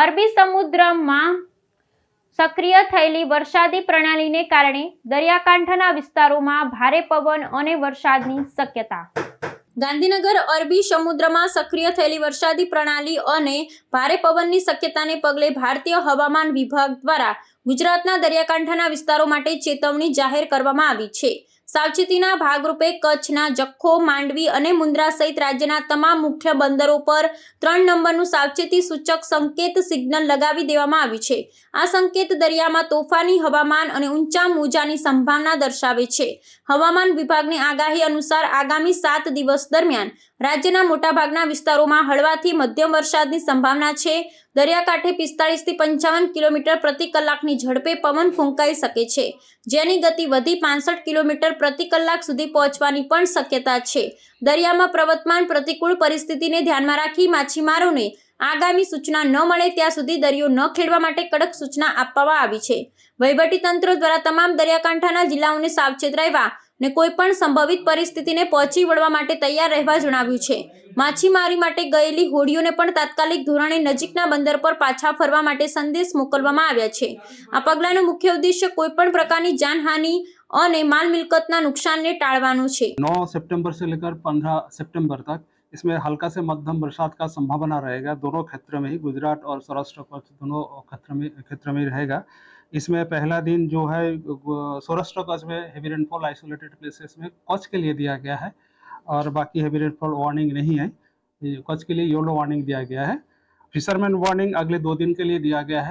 અરબી સમુદ્રમાં સક્રિય થયેલી વરસાદી પ્રણાલીને કારણે દરિયાકાંઠાના વિસ્તારોમાં ભારે પવન અને વરસાદની શક્યતા. ગાંધીનગર અરબી સમુદ્રમાં સક્રિય થયેલી વરસાદી પ્રણાલી અને ભારે પવનની શક્યતાને પગલે ભારતીય હવામાન વિભાગ દ્વારા ગુજરાતના દરિયાકાંઠાના વિસ્તારો માટે ચેતવણી જાહેર કરવામાં આવી છે. સાવચેતીના ભાગરૂપે કચ્છના જખો, માંડવી અને મુન્દ્રા સહિત રાજ્યના તમામ મુખ્ય બંદરો પર ત્રણ નંબરનું સાવચેતી સૂચક સંકેત સિગ્નલ લગાવી દેવામાં આવ્યું છે. આ સંકેત દરિયામાં તોફાની હવામાન અને ઊંચા મોજાની સંભાવના દર્શાવે છે. હવામાન વિભાગની આગાહી અનુસાર આગામી સાત દિવસ દરમિયાન રાજ્યના મોટાભાગના વિસ્તારોમાં હળવાથી મધ્યમ વરસાદની સંભાવના છે. દરિયાકાંઠે પિસ્તાળીસથી પંચાવન કિલોમીટર પ્રતિ કલાકની ઝડપે પવન ફૂંકાઈ શકે છે. જેની ગતિ વધી પાંસઠ કિલોમીટર પ્રતિ કલાક સુધી પહોંચવાની પણ શક્યતા છે. દરિયામાં પ્રવર્તમાન પ્રતિકૂળ પરિસ્થિતિને ધ્યાનમાં રાખી માછીમારોને આગામી સૂચના ન મળે ત્યાં સુધી દરિયો ન ખેડવા માટે કડક સૂચના આપવામાં આવી છે. વહીવટીતંત્ર દ્વારા તમામ દરિયાકાંઠાના જિલ્લાઓને સાવચેત રહેવા ને કોઈપણ સંભવિત પરિસ્થિતિને પહોંચી વળવા માટે તૈયાર રહેવા જણાવ્યું છે. માછીમારી માટે ગયેલી હોડીઓને પણ તાત્કાલિક ધોરણે નજીકના બંદર પર પાછા ફરવા માટે સંદેશ મોકલવામાં આવ્યા છે. આ પગલાંનો મુખ્ય ઉદ્દેશ્ય કોઈપણ પ્રકારની જાનહાનિ અને માલ મિલકતના નુકસાનને ટાળવાનું છે. નવ સિતંબર સે લેકર પંદર સિતંબર તક इसमें हल्का से मध्यम बरसात का संभावना रहेगा। दोनों क्षेत्र में ही, गुजरात और सौराष्ट्र कच्छ दोनों क्षेत्र में क्षेत्र में रहेगा। इसमें पहला दिन जो है सौराष्ट्र कच्छ में हेवी रेनफॉल आइसोलेटेड प्लेसेस में कच्छ के लिए दिया गया है और बाकी हेवी रेनफॉल वार्निंग नहीं है। कच्छ के लिए येलो वार्निंग दिया गया है। फिशरमैन वार्निंग अगले दो दिन के लिए दिया गया है।